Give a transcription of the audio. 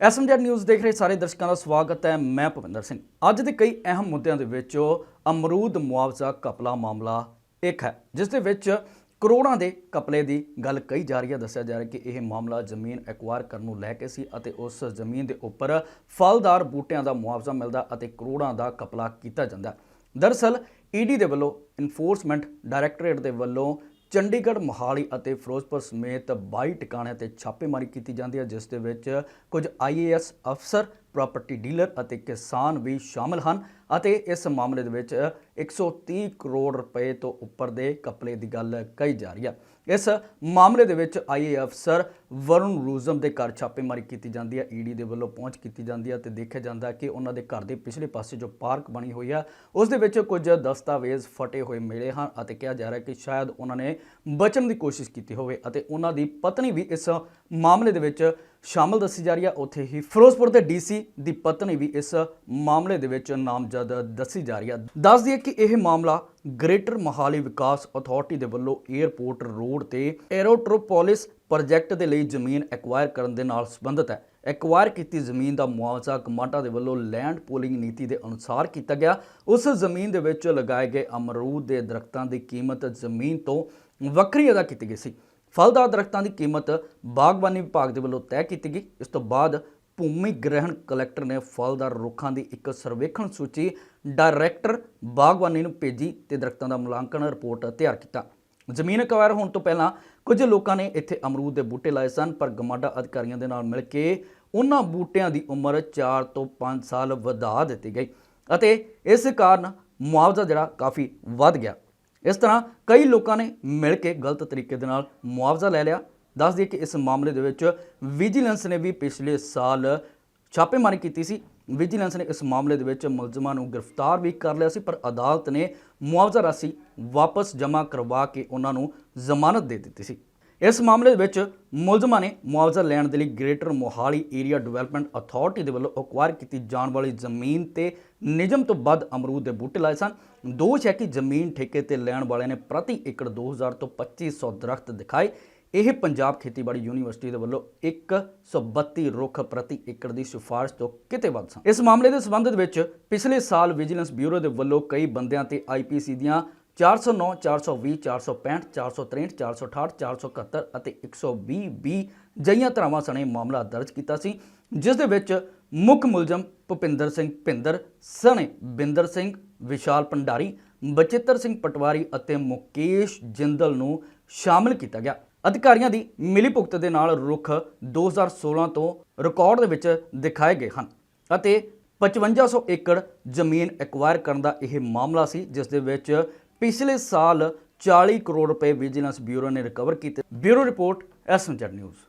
SMZ news ਦੇਖ ਰਹੇ ਸਾਰੇ ਦਰਸ਼ਕਾਂ ਦਾ ਸਵਾਗਤ ਹੈ, ਮੈਂ ਭਵਿੰਦਰ ਸਿੰਘ। ਅੱਜ ਦੇ ਕਈ ਅਹਿਮ ਮੁੱਦਿਆਂ ਦੇ ਵਿੱਚ ਅਮਰੂਦ ਮੁਆਵਜ਼ਾ ਕਪਲਾ ਮਾਮਲਾ ਇੱਕ ਹੈ, ਜਿਸ ਦੇ ਵਿੱਚ ਕਰੋੜਾਂ ਦੇ ਕਪਲੇ ਦੀ ਗੱਲ ਕਹੀ ਜਾ ਰਹੀ ਹੈ। ਦੱਸਿਆ ਜਾ ਰਿਹਾ ਕਿ ਇਹ ਮਾਮਲਾ ਜ਼ਮੀਨ ਐਕਵਾਇਰ ਕਰਨ ਨੂੰ ਲੈ ਕੇ ਸੀ ਅਤੇ ਉਸ ਜ਼ਮੀਨ ਦੇ ਉੱਪਰ ਫਲਦਾਰ ਬੂਟਿਆਂ ਦਾ ਮੁਆਵਜ਼ਾ ਮਿਲਦਾ ਅਤੇ ਕਰੋੜਾਂ ਦਾ ਕਪਲਾ ਕੀਤਾ ਜਾਂਦਾ ਦਰਅਸਲ ਈਡੀ ਦੇ ਵੱਲੋਂ ਇਨਫੋਰਸਮੈਂਟ ਡਾਇਰੈਕਟੋਰੇਟ ਦੇ ਵੱਲੋਂ ਚੰਡੀਗੜ੍ਹ, ਮੋਹਾਲੀ ਅਤੇ ਫਿਰੋਜ਼ਪੁਰ ਸਮੇਤ 22 ਟਿਕਾਣਿਆਂ ਤੇ ਛਾਪੇਮਾਰੀ ਕੀਤੀ ਜਾਂਦੀ ਹੈ, ਜਿਸ ਦੇ ਵਿੱਚ ਕੁਝ ਆਈਏਐਸ ਅਫਸਰ ਪ੍ਰਾਪਰਟੀ ਡੀਲਰ ਅਤੇ ਕਿਸਾਨ ਵੀ ਸ਼ਾਮਲ ਹਨ ਅਤੇ ਇਸ ਮਾਮਲੇ ਦੇ ਵਿੱਚ 130 ਕਰੋੜ ਰੁਪਏ ਤੋਂ ਉੱਪਰ ਦੇ ਕਪਲੇ ਦੀ ਗੱਲ ਕਹੀ ਜਾ ਰਹੀ ਹੈ। ਇਸ ਮਾਮਲੇ ਦੇ ਵਿੱਚ ਆਈਏ ਅਫਸਰ ਵਰੁਣ ਰੂਜ਼ਮ ਦੇ ਘਰ ਛਾਪੇਮਾਰੀ ਕੀਤੀ ਜਾਂਦੀ ਹੈ। ਈਡੀ ਦੇ ਵੱਲੋਂ ਪਹੁੰਚ ਕੀਤੀ ਜਾਂਦੀ ਹੈ ਤੇ ਦੇਖਿਆ ਜਾਂਦਾ ਕਿ ਉਹਨਾਂ ਦੇ ਘਰ ਦੇ ਪਿਛਲੇ ਪਾਸੇ ਜੋ ਪਾਰਕ ਬਣੀ ਹੋਈ ਹੈ, ਉਸ ਦੇ ਵਿੱਚ ਕੁਝ ਦਸਤਾਵੇਜ਼ ਫਟੇ ਹੋਏ ਮਿਲੇ ਹਨ ਅਤੇ ਕਿਹਾ ਜਾ ਰਿਹਾ ਕਿ ਸ਼ਾਇਦ ਉਹਨਾਂ ਨੇ ਬਚਣ ਦੀ ਕੋਸ਼ਿਸ਼ ਕੀਤੀ ਹੋਵੇ ਅਤੇ ਉਹਨਾਂ ਦੀ ਪਤਨੀ ਵੀ ਇਸ ਮਾਮਲੇ ਦੇ ਵਿੱਚ ਸ਼ਾਮਲ ਦੱਸੀ ਜਾ ਰਹੀ ਹੈ ਉੱਥੇ ਹੀ ਫਿਰੋਜ਼ਪੁਰ ਦੇ ਡੀਸੀ ਦੀ ਪਤਨੀ ਵੀ ਇਸ ਮਾਮਲੇ ਦੇ ਵਿੱਚ ਨਾਮਜ਼ਦ ਦੱਸੀ ਜਾ ਰਹੀ ਹੈ। ਦੱਸ ਦਈਏ ਕਿ ਇਹ ਮਾਮਲਾ ਗ੍ਰੇਟਰ ਮੋਹਾਲੀ ਵਿਕਾਸ ਅਥਾਰਟੀ ਦੇ ਵੱਲੋਂ 에ਅਰਪੋਰਟ ਰੋਡ ਤੇ ਐਰੋਟ੍ਰੋਪੋਲਿਸ ਪ੍ਰੋਜੈਕਟ ਦੇ ਲਈ ਜ਼ਮੀਨ ਐਕਵਾਇਰ ਕਰਨ ਦੇ ਨਾਲ ਸੰਬੰਧਿਤ ਹੈ। ਐਕਵਾਇਰ ਕੀਤੀ ਜ਼ਮੀਨ ਦਾ ਮੁਆਵਜ਼ਾ ਕਮਾਂਡਾ ਦੇ ਵੱਲੋਂ ਲੈਂਡ ਪੂਲਿੰਗ ਨੀਤੀ ਦੇ ਅਨੁਸਾਰ ਕੀਤਾ ਗਿਆ। ਉਸ ਜ਼ਮੀਨ ਦੇ ਵਿੱਚ ਲਗਾਏ ਗਏ ਅਮਰੂਦ ਦੇ ਦਰਖਤਾਂ ਦੀ ਕੀਮਤ ਜ਼ਮੀਨ ਤੋਂ ਵੱਖਰੀ ਅਦਾ ਕੀਤੀ ਗਈ ਸੀ। ਫਲਦਾਰ ਦਰਖਤਾਂ ਦੀ ਕੀਮਤ ਬਾਗਬਾਨੀ ਵਿਭਾਗ ਦੇ ਵੱਲੋਂ ਤੈਅ ਕੀਤੀ ਗਈ। ਇਸ ਤੋਂ ਬਾਅਦ ਭੂਮੀ ਗ੍ਰਹਿਣ ਕਲੈਕਟਰ ਨੇ ਫਲਦਾਰ ਰੁੱਖਾਂ ਦੀ ਇੱਕ ਸਰਵੇਖਣ ਸੂਚੀ ਡਾਇਰੈਕਟਰ ਬਾਗਬਾਨੀ ਨੂੰ ਭੇਜੀ ਤੇ ਦਰਖਤਾਂ ਦਾ ਮੁਲਾਂਕਣ ਰਿਪੋਰਟ ਤਿਆਰ ਕੀਤਾ। ਜ਼ਮੀਨ ਅਕਵਾਇਰ ਹੋਣ ਤੋਂ ਪਹਿਲਾਂ ਕੁਝ ਲੋਕਾਂ ਨੇ ਇੱਥੇ ਅਮਰੂਦ ਦੇ ਬੂਟੇ ਲਾਏ ਸਨ, ਪਰ ਗਮਾਡਾ ਅਧਿਕਾਰੀਆਂ ਦੇ ਨਾਲ ਮਿਲ ਕੇ ਉਹਨਾਂ ਬੂਟਿਆਂ ਦੀ ਉਮਰ 4 ਤੋਂ 5 ਸਾਲ ਵਧਾ ਦਿੱਤੀ ਗਈ ਅਤੇ ਇਸ ਕਾਰਨ ਮੁਆਵਜ਼ਾ ਜਿਹੜਾ ਕਾਫੀ ਵੱਧ ਗਿਆ। ਇਸ ਤਰ੍ਹਾਂ ਕਈ ਲੋਕਾਂ ਨੇ ਮਿਲ ਕੇ ਗਲਤ ਤਰੀਕੇ ਦੇ ਨਾਲ ਮੁਆਵਜ਼ਾ ਲੈ ਲਿਆ। ਦੱਸ ਦਈਏ ਕਿ ਇਸ ਮਾਮਲੇ ਦੇ ਵਿੱਚ ਵਿਜੀਲੈਂਸ ਨੇ ਵੀ ਪਿਛਲੇ ਸਾਲ ਛਾਪੇਮਾਰੀ ਕੀਤੀ ਸੀ। ਵਿਜੀਲੈਂਸ ਨੇ ਇਸ ਮਾਮਲੇ ਦੇ ਵਿੱਚ ਮੁਲਜ਼ਮਾਂ ਨੂੰ ਗ੍ਰਿਫਤਾਰ ਵੀ ਕਰ ਲਿਆ ਸੀ, ਪਰ ਅਦਾਲਤ ਨੇ ਮੁਆਵਜ਼ਾ ਰਾਸ਼ੀ ਵਾਪਸ ਜਮ੍ਹਾਂ ਕਰਵਾ ਕੇ ਉਹਨਾਂ ਨੂੰ ਜ਼ਮਾਨਤ ਦੇ ਦਿੱਤੀ ਸੀ। ਇਸ ਮਾਮਲੇ ਵਿੱਚ ਮੁਲਜ਼ਮਾਂ ਨੇ ਮੁਆਵਜ਼ਾ ਲੈਣ ਦੇ ਲਈ greater Mohali area development authority ਦੇ ਵੱਲੋਂ ਅਕਵਾਇਰ ਕੀਤੀ ਜਾਣ ਵਾਲੀ ਜ਼ਮੀਨ ਤੇ ਨਿਯਮ ਤੋਂ ਵੱਧ ਅਮਰੂਦ ਦੇ ਬੂਟੇ ਲਾਏ ਸਨ। ਦੋਸ਼ ਹੈ ਕਿ ਜ਼ਮੀਨ ਠੇਕੇ ਤੇ ਲੈਣ ਵਾਲਿਆਂ ਨੇ ਪ੍ਰਤੀ ਏਕੜ 2000 ਤੋਂ 2500 ਦਰਖਤ ਦਿਖਾਏ। ਇਹ ਪੰਜਾਬ ਖੇਤੀਬਾੜੀ ਯੂਨੀਵਰਸਿਟੀ ਦੇ ਵੱਲੋਂ 132 ਰੁੱਖ ਪ੍ਰਤੀ ਏਕੜ ਦੀ ਸਿਫਾਰਿਸ਼ ਤੋਂ ਕਿਤੇ ਵੱਧ ਸਨ। ਇਸ ਮਾਮਲੇ ਦੇ ਸੰਬੰਧ ਵਿੱਚ ਪਿਛਲੇ ਸਾਲ ਵਿਜੀਲੈਂਸ ਬਿਊਰੋ ਦੇ ਵੱਲੋਂ ਕਈ ਬੰਦਿਆਂ ਤੇ ਆਈਪੀਸੀ ਦੀਆਂ 409 420 465 463 468 471 ਅਤੇ 120 ਬੀ ਜਈਆਂ ਧਰਾਵਾਂ ਸਣੇ ਮਾਮਲਾ ਦਰਜ ਕੀਤਾ ਸੀ, ਜਿਸ ਦੇ ਵਿੱਚ ਮੁੱਖ ਮੁਲਜ਼ਮ ਭੁਪਿੰਦਰ ਸਿੰਘ ਭਿੰਦਰ, ਸਣੇ ਬਿੰਦਰ ਸਿੰਘ, ਵਿਸ਼ਾਲ ਭੰਡਾਰੀ, ਬਚਿੱਤਰ ਸਿੰਘ ਪਟਵਾਰੀ ਅਤੇ ਮੁਕੇਸ਼ ਜਿੰਦਲ ਨੂੰ ਸ਼ਾਮਲ ਕੀਤਾ ਗਿਆ। ਅਧਿਕਾਰੀਆਂ ਦੀ ਮਿਲੀ ਭੁਗਤ ਦੇ ਨਾਲ ਰੁੱਖ 2016 ਤੋਂ ਰਿਕਾਰਡ ਦੇ ਵਿੱਚ ਦਿਖਾਏ ਗਏ ਹਨ ਅਤੇ 5500 ਏਕੜ ਜ਼ਮੀਨ ਐਕਵਾਇਰ ਕਰਨ ਦਾ ਇਹ ਮਾਮਲਾ ਸੀ, ਜਿਸ ਦੇ ਵਿੱਚ ਪਿਛਲੇ ਸਾਲ 40 ਕਰੋੜ ਰੁਪਏ ਵਿਜੀਲੈਂਸ ਬਿਊਰੋ ਨੇ ਰਿਕਵਰ ਕੀਤੇ। Bureau report SMZ news.